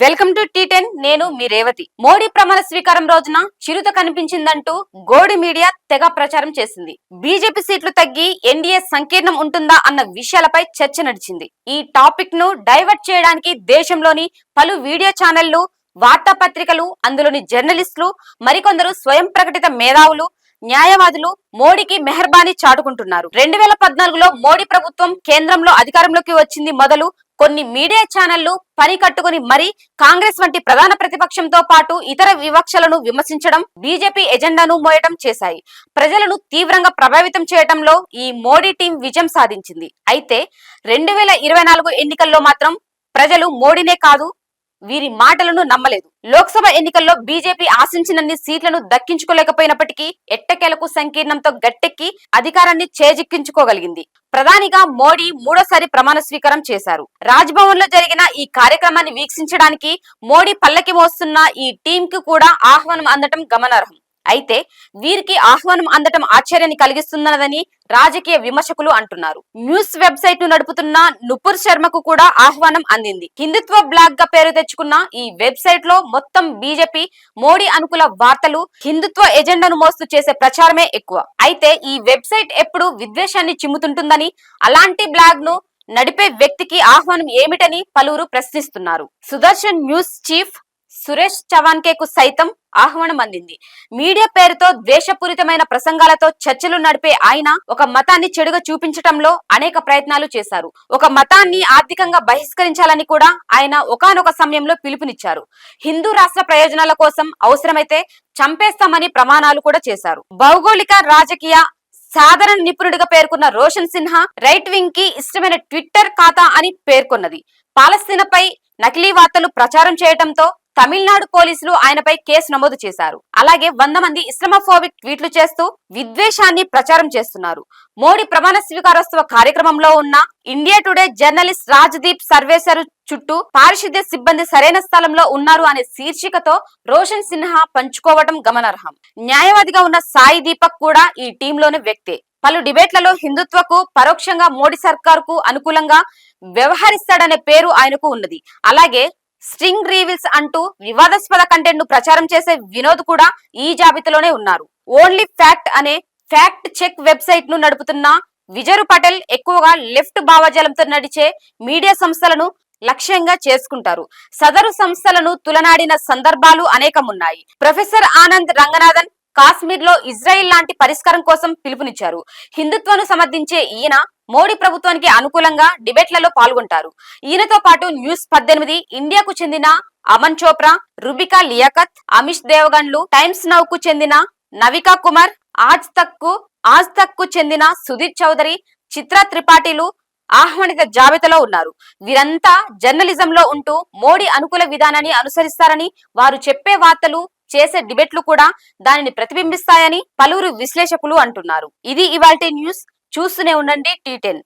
Welcome to tea ten నేను మీ రేవతి. మోడీ ప్రమాణ స్వీకారం రోజున చిరుత కనిపించిందంటూ గోడి మీడియా తెగ ప్రచారం చేసింది. బీజేపీ సీట్లు తగ్గి ఎన్డీఏ సంకీర్ణం ఉంటుందా అన్న విషయాలపై చర్చ నడిచింది. ఈ టాపిక్ను డైవర్ట్ చేయడానికి దేశంలోని పలు వీడియో ఛానళ్ళు వార్తాపత్రికలు అందులోని జర్నలిస్టులు మరికొందరు స్వయం ప్రకటిత మేధావులు న్యాయవాదులు మోడీకి మెహర్బానీ చాటుకుంటున్నారు. రెండు వేల పద్నాలుగులో మోడీ ప్రభుత్వం కేంద్రంలో అధికారంలోకి వచ్చింది మొదలు కొన్ని మీడియా ఛానళ్ళు పని కట్టుకుని మరీ కాంగ్రెస్ వంటి ప్రధాన ప్రతిపక్షంతో పాటు ఇతర వివక్షలను విమర్శించడం బీజేపీ ఎజెండాను మోయడం చేశాయి. ప్రజలను తీవ్రంగా ప్రభావితం చేయడంలో ఈ మోడీ టీం విజయం సాధించింది. అయితే రెండు వేల ఇరవై నాలుగు ఎన్నికల్లో మాత్రం ప్రజలు మోడీనే కాదు వీరి మాటలను నమ్మలేదు. లోక్సభ ఎన్నికల్లో బీజేపీ ఆశించినన్ని సీట్లను దక్కించుకోలేకపోయినప్పటికీ ఎట్టకేలకు సంకీర్ణంతో గట్టెక్కి అధికారాన్ని చేజిక్కించుకోగలిగింది. ప్రధానిగా మోడీ మూడోసారి ప్రమాణ స్వీకారం చేశారు. రాజ్భవన్లో జరిగిన ఈ కార్యక్రమాన్ని వీక్షించడానికి మోడీ పల్లకి మోస్తున్న ఈ టీం కు కూడా ఆహ్వానం అందటం గమనార్హం. అయితే వీరికి ఆహ్వానం అందటం ఆశ్చర్యాన్ని కలిగిస్తున్నదని రాజకీయ విమర్శకులు అంటున్నారు. న్యూస్ వెబ్సైట్ను నడుపుతున్న నుపుర్ శర్మకు కూడా ఆహ్వానం అందింది. హిందుత్వ బ్లాగ్గా పేరు తెచ్చుకున్న ఈ వెబ్సైట్లో మొత్తం బీజేపీ మోడీ అనుకూల వార్తలు హిందుత్వ ఎజెండాను మోస్తూ చేసే ప్రచారమే ఎక్కువ. అయితే ఈ వెబ్సైట్ ఎప్పుడు విద్వేషాన్ని చిమ్ముతుంటుందని అలాంటి బ్లాగ్ను నడిపే వ్యక్తికి ఆహ్వానం ఏమిటని పలువురు ప్రశ్నిస్తున్నారు. సుదర్శన్ న్యూస్ చీఫ్ సురేష్ చవాన్కేకు సైతం ఆహ్వానం అందింది. మీడియా పేరుతో ద్వేషపూరితమైన ప్రసంగాలతో చర్చలు నడిపే ఆయన ఒక మతాన్ని చెడుగా చూపించటంలో అనేక ప్రయత్నాలు చేశారు. ఒక మతాన్ని ఆర్థికంగా బహిష్కరించాలని కూడా ఆయన ఒకానొక సమయంలో పిలుపునిచ్చారు. హిందూ రాష్ట్ర ప్రయోజనాల కోసం అవసరమైతే చంపేస్తామని ప్రమాణాలు కూడా చేశారు. భౌగోళిక రాజకీయ సాధారణ నిపుణుడిగా పేర్కొన్న రోషన్ సిన్హా రైట్ వింగ్కి ఇష్టమైన ట్విట్టర్ ఖాతా అని పేర్కొన్నది. పాలస్తీనపై నకిలీ వార్తలు ప్రచారం చేయడంతో తమిళనాడు పోలీసులు ఆయనపై కేసు నమోదు చేశారు. అలాగే వంద మంది ఇస్లామోఫోబిక్ ట్వీట్లు చేస్తూ విద్వేషాన్ని ప్రచారం చేస్తున్నారు. మోడీ ప్రమాణ స్వీకారోత్సవ కార్యక్రమంలో ఉన్న India Today journalist Rajdeep Sardesai చుట్టూ పారిశుద్ధ్య సిబ్బంది సరైన స్థలంలో ఉన్నారు అనే శీర్షికతో రోషన్ సిన్హా పంచుకోవడం గమనార్హం. న్యాయవాదిగా ఉన్న సాయి దీపక్ కూడా ఈ టీంలోని వ్యక్తే. పలు డిబేట్లలో హిందుత్వకు పరోక్షంగా మోడీ సర్కార్కు అనుకూలంగా వ్యవహరిస్తాడనే పేరు ఆయనకు ఉన్నది. అలాగే స్ట్రింగ్ రీవిల్స్ అంటూ వివాదాస్పద కంటెంట్ను ప్రచారం చేసే వినోద్ కూడా ఈ జాబితాలోనే ఉన్నారు. ఓన్లీ ఫ్యాక్ట్ అనే ఫ్యాక్ట్ చెక్ వెబ్సైట్ను నడుపుతున్న విజరు పటేల్ ఎక్కువగా లెఫ్ట్ భావజాలంతో నడిచే మీడియా సంస్థలను లక్ష్యంగా చేసుకుంటారు. సదరు సంస్థలను తులనాడిన సందర్భాలు అనేకమున్నాయి. ప్రొఫెసర్ ఆనంద్ రంగనాథన్ కాశ్మీర్లో ఇజ్రాయిల్ లాంటి పరిష్కారం కోసం పిలుపునిచ్చారు. హిందుత్వను సమర్థించే ఈయన మోడీ ప్రభుత్వానికి అనుకూలంగా డిబేట్లలో పాల్గొంటారు. ఈయనతో పాటు న్యూస్ పద్దెనిమిది ఇండియాకు చెందిన అమన్ చోప్రా రుబికా లియాకత్ అమిష్ దేవగన్లు టైమ్స్ నౌ కు చెందిన నవికా కుమార్ ఆజ్ తక్కు ఆజ్ తక్కు చెందిన సుధీర్ చౌదరి చిత్ర త్రిపాఠిలు ఆహ్వానిత జాబితాలో ఉన్నారు. వీరంతా జర్నలిజంలో ఉంటూ మోడీ అనుకూల విధానాన్ని అనుసరిస్తారని వారు చెప్పే వార్తలు చేసే డిబేట్లు కూడా దానిని ప్రతిబింబిస్తాయని పలువురు విశ్లేషకులు అంటున్నారు. ఇది ఇవాల్టి న్యూస్. చూస్తూనే ఉండండి టీ టెన్.